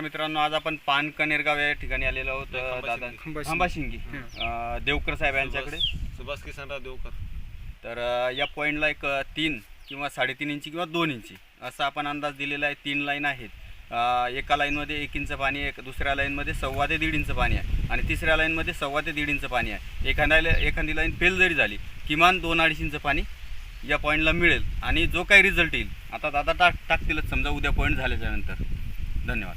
नमस्कार मित्रांनो आज आपण पान कनेरगाव या ठिकाणी आलेलो आहोत अ, दादा खंबाशिंगी. खंबाशिंगी. अ, देवकर साहेब यांच्याकडे. सुभाष- किसनराव देवकर. तर अ, या पॉईंटला एक अ, तीन किंवा साडेतीन इंची किंवा दोन इंची असा आपण अंदाज दिलेला आहे. तीन लाईन आहेत. अ, एका लाईनमध्ये एक इंच पाणी आहे एक दुसऱ्या लाईनमध्ये सव्वा ते दीड इंच पाणी आहे आणि तिसऱ्या लाईनमध्ये सव्वा ते दीड इंच पाणी आहे. एखाद्या एखादी लाईन फेल जरी झाली किमान दोन अडीच इंच पाणी या पॉईंटला मिळेल आणि जो काही रिझल्ट येईल. आता दादा टाक टाकतीलच समजा उद्या पॉईंट झाल्याच्यानंतर धन्यवाद.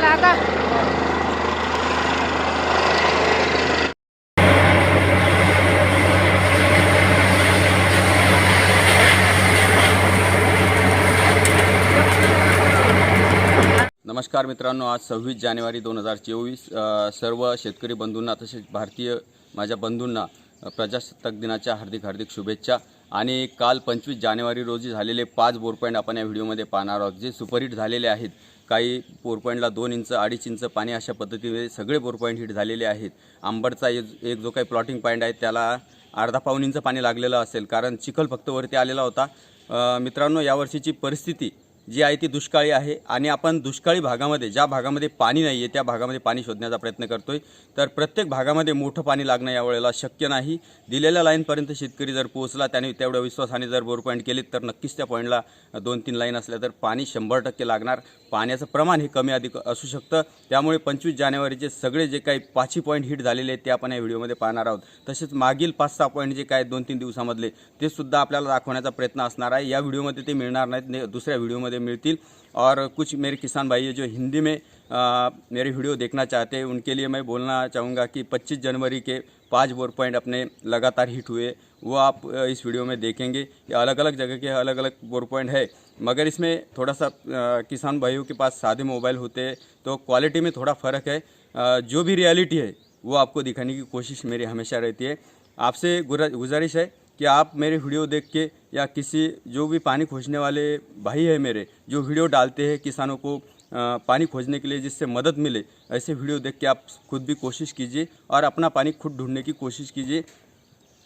झालं आता नमस्कार मित्रांनो आज सव्वीस जानेवारी दोन हजार चोवीस सर्व शेतकरी बंधूंना तसेच भारतीय माझ्या बंधूंना प्रजासत्ताक दिनाच्या हार्दिक हार्दिक शुभेच्छा. आणि काल पंचवीस जानेवारी रोजी झालेले पाच बोरपॉईंट आपण या व्हिडिओमध्ये पाहणार आहोत जे सुपरहिट झालेले आहेत. काही फोर पॉईंटला दोन इंच अडीच इंच पाणी अशा पद्धतीने सगळे फोर पॉईंट हिट झालेले आहेत. आंबडचा एक जो काही प्लॉटिंग पॉईंट आहे त्याला अर्धा पाऊन इंच पाणी लागलेलं असेल. कारण चिखल फक्त वरती आलेला होता. मित्रांनो यावर्षीची परिस्थिती जी आहे ती दुष्काळी आहे आणि आपण दुष्काळी भागामध्ये ज्या भागामध्ये पाणी नाही आहे त्या भागामध्ये पाणी शोधण्याचा प्रयत्न करतो आहे तर प्रत्येक भागामध्ये मोठं पाणी लागणं यावेळेला शक्य नाही. दिलेल्या लाईनपर्यंत शेतकरी जर पोहोचला त्याने तेवढ्या विश्वासाने जर बोर पॉईंट केले तर नक्कीच त्या पॉईंटला दोन तीन लाईन असल्या तर पाणी शंभर टक्के लागणार. पाण्याचं प्रमाण हे कमी अधिक असू शकतं. त्यामुळे पंचवीस जानेवारीचे सगळे जे काही पाचही पॉईंट हिट झालेले आहेत ते आपण या व्हिडिओमध्ये पाहणार आहोत. तसेच मागील पाच सहा पॉईंट जे काय दोन तीन दिवसामधले ते सुद्धा आपल्याला दाखवण्याचा प्रयत्न असणार आहे. या व्हिडिओमध्ये ते मिळणार नाहीत दुसऱ्या व्हिडिओमध्ये मिळतील. और कुछ मेरे किसान भाई जो हिंदी में आ, मेरे वीडियो देखना चाहते हैं उनके लिए मैं बोलना चाहूँगा कि 25 जनवरी के पाँच बोर पॉइंट अपने लगातार हिट हुए। वो आप इस वीडियो में देखेंगे कि अलग अलग जगह के अलग अलग बोर पॉइंट है। मगर इसमें थोड़ा सा किसान भाइयों के पास सादे मोबाइल होते हैं तो क्वालिटी में थोड़ा फ़र्क है। जो भी रियलिटी है, वो आपको दिखाने की कोशिश मेरी हमेशा रहती है। आपसे गुजारिश है कि आप मेरे वीडियो देख के या किसी, जो भी पानी खोजने वाले भाई है मेरे, जो वीडियो डालते हैं किसानों को पानी खोजने के लिए जिससे मदद मिले, ऐसे वीडियो देख के आप खुद भी कोशिश कीजिए और अपना पानी खुद ढूँढने की कोशिश कीजिए।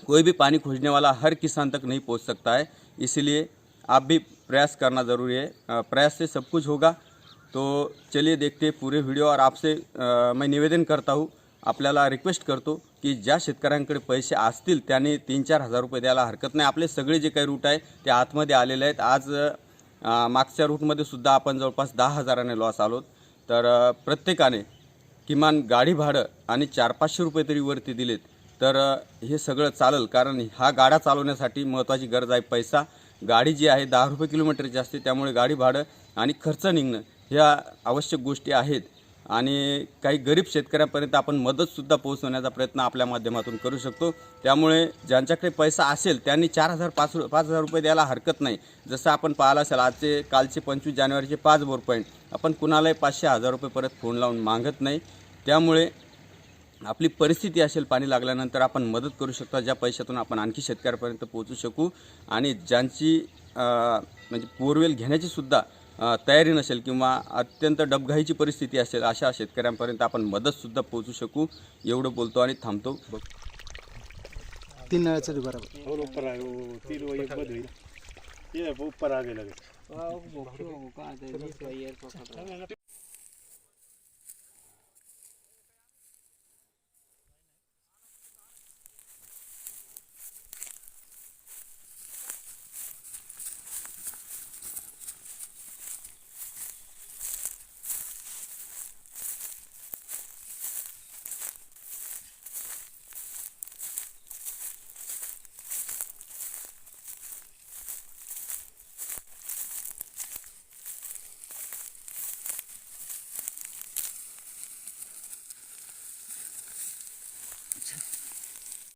कोई भी पानी खोजने वाला हर किसान तक नहीं पहुंच सकता है। इसीलिए आप भी प्रयास करना ज़रूरी है। प्रयास से सब कुछ होगा। तो चलिए देखते हैं पूरे व्हिडिओ और आपसे मैं निवेदन करता हूँ आपल्याला रिक्वेस्ट करतो की ज्या शेतकऱ्यांकडे पैसे असतील त्याने तीन चार हजार रुपये द्यायला हरकत नाही. आपले सगळे जे काही रूट आहे ते आतमध्ये आलेले आहेत. आज मागच्या रूटमध्ये सुद्धा आपण जवळपास दहा हजाराने लॉस आलोत. तर प्रत्येकाने किमान गाडी भाडं आणि चार पाचशे रुपये तरी वरती दिलेत. तर हे सगळं चालेल. कारण हा गाडा चालवण्यासाठी महत्त्वाची गरज आहे पैसा. गाडी जी आहे दहा रुपये किलोमीटरची असते. त्यामुळे गाडी भाडं आणि खर्च निघणं ह्या आवश्यक गोष्टी आहेत. आणि काही गरीब शेतकऱ्यांपर्यंत आपण मदतसुद्धा पोहोचवण्याचा प्रयत्न आपल्या माध्यमातून करू शकतो. त्यामुळे ज्यांच्याकडे पैसा असेल त्यांनी चार हजार पाच रु पाच हजार रुपये द्यायला हरकत नाही. जसं आपण पाहिलं असेल आजचे कालचे पंचवीस जानेवारीचे पाच बोर पॉईंट आपण कुणालाही पाचशे हजार रुपये परत फोन लावून मागत नाही. त्यामुळे आपली परिस्थिती असेल पाणी लागल्यानंतर आपण मदत करू शकतो ज्या पैशातून आपण आणखी शेतकऱ्यापर्यंत पोहोचू शकू आणि ज्यांची म्हणजे बोरवेल घेण्याची सुद्धा तयारी नसेल किंवा अत्यंत डबघाईची परिस्थिती असेल अशा शेतकऱ्यांपर्यंत आपण मदतसुद्धा पोहोचू शकू एवढं बोलतो आणि थांबतो तीन नळाचं तीन